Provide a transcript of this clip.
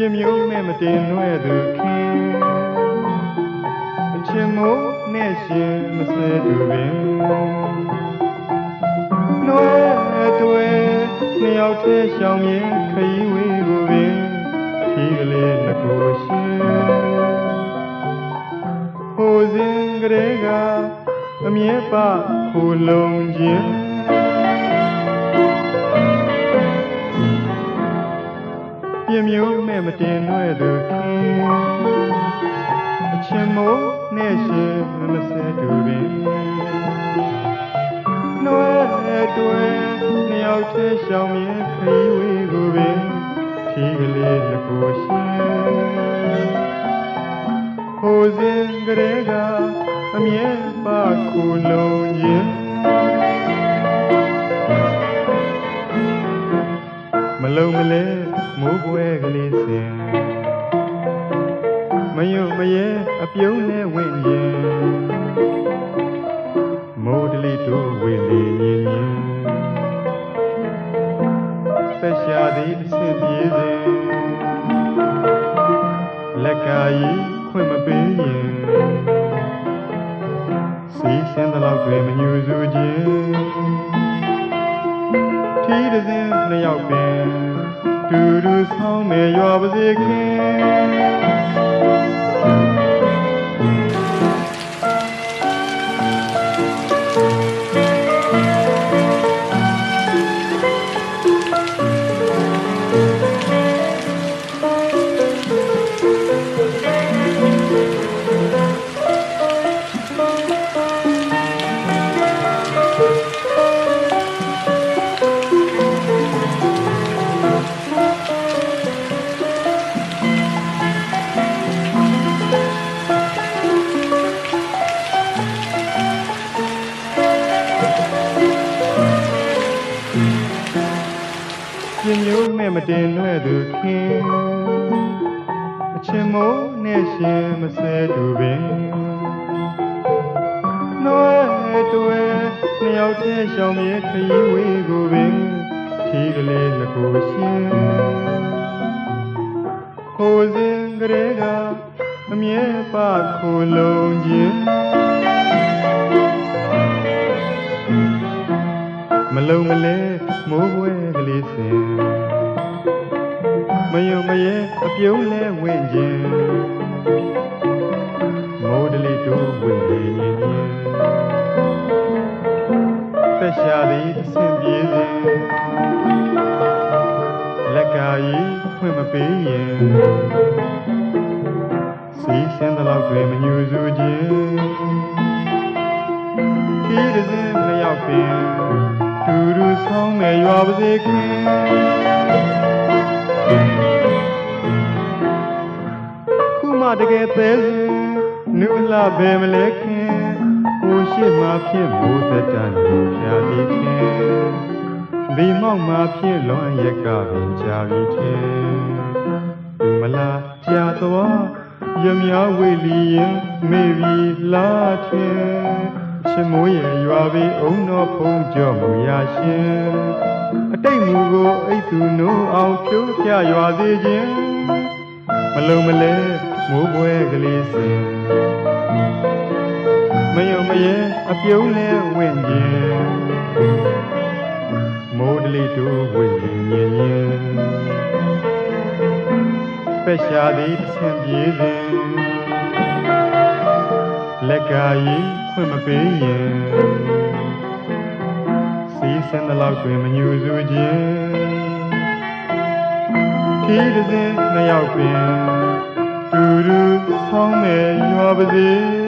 ပြင်းမျိုးနဲ့မတင်နွဲ့သူခင်အချင်မိုးနဲ့ရှင်မစဲသူပင်နွဲ့တွေနှစ်ယောက်တည်းရှောင်မြင်ခရီးဝေးကိုပင်ထီကလေးငကိုရှင်ဟိုစဉ်ကလေးကအမြဲပခိုလုံးခြင်း ပြင်းမျိုးနဲ့မတင်နွဲ့သူခင်အချင်မိုးနဲ့ရှင်မစဲတူပင်နွဲ့တွေနှစ်ယောက်တည်းရှောင်မြင်ခရီးဝေးကိုပင်ထီကလေးလကိုရှင်ဟိုစဉ်ကလေးကအမြဲပါခုလုံးခြင်းမလုံးမလဲမိုးပွဲက လေးစင်မယုံမရဲအပြုံးနဲ့ဝင့်ရင်မိုးတလီတို့ဝေလေမြင်ရင်ဖက်ရှာသည်အဆင်ပြေစဉ်လက်ကကြီးခွင့်မပေးရင်စီးစင်းတဲ့လောက်တွင်မညူစုခြင်းထီးတစ်စင်းနှစ်ယောက်ပင်တူတူ ဆောင်မယ်ရွာပါစေခင် ပြင်းမျိုးနဲ့မတင်နွဲ့သူခင်အချင်မိုးနဲ့ရှင်မစဲတူပင်နွဲ့တွေနှစ်ယောက်တည်းရှောင်မြေခရီးဝေးကိုပင်ထီးကလေးငကိုရှင်ဟိုစဉ်ကလေးကအမြဲပါခိုလုံးခြင်းမလုံးမလဲ မယုံမရဲအပြုံးလဲဝင့်ခြင်းမိုးတလီတို့ဝင်နေညင်ညင်သက်ရှာသည်အဆင်ပြေစဉ်လက်ကကြီးဖွင့်မပေးရင်စီးစင်းတဲ့လောက်တွင်မညူစုခြင်းခီးတစ်စင်းနှစ်ယောက်ပင်တူတူဆောင်မယ်ရွာပါစေခင် တကယ်သေးစဉ်နုလာပဲမလဲခင်ကိုရှိမှဖြစ်မိုးသက်တန်ကိုဖြာပြီးခင်ဒီမောက်မှဖြစ်လွန်ရက်ကပင်ကြာပြီးခင်သူမလားကြာတော့ရမြဝေလီရင်မေပြီးလာခြင်းချစ်မိုးရဲ့ရွာပြီးအုံတော်ဖုံးကြော်မူရရှင်အတိတ်မူကိုအိတ်သူနိုးအောင်ဖြိုးပြရွာစေခြင်းမလုံးမလဲ မိုးပွဲကလေးစင်မယုံမရဲအပြုံးလဲဝင့်ခြင်းမိုးတလီတို့ဝင့်ရင်ညင်ညင်ပက်ရှာသည်တစ်ဆင်ပြေစဉ်လက်ကကြီးခွင့်မပေးရင်စီးစင်းတဲ့လောက်တွင်မညူစုခြင်းထီးတစ်စင်းနှစ်ယောက်ပင် တူတူဆောင်းမယ်ရွာပါစေ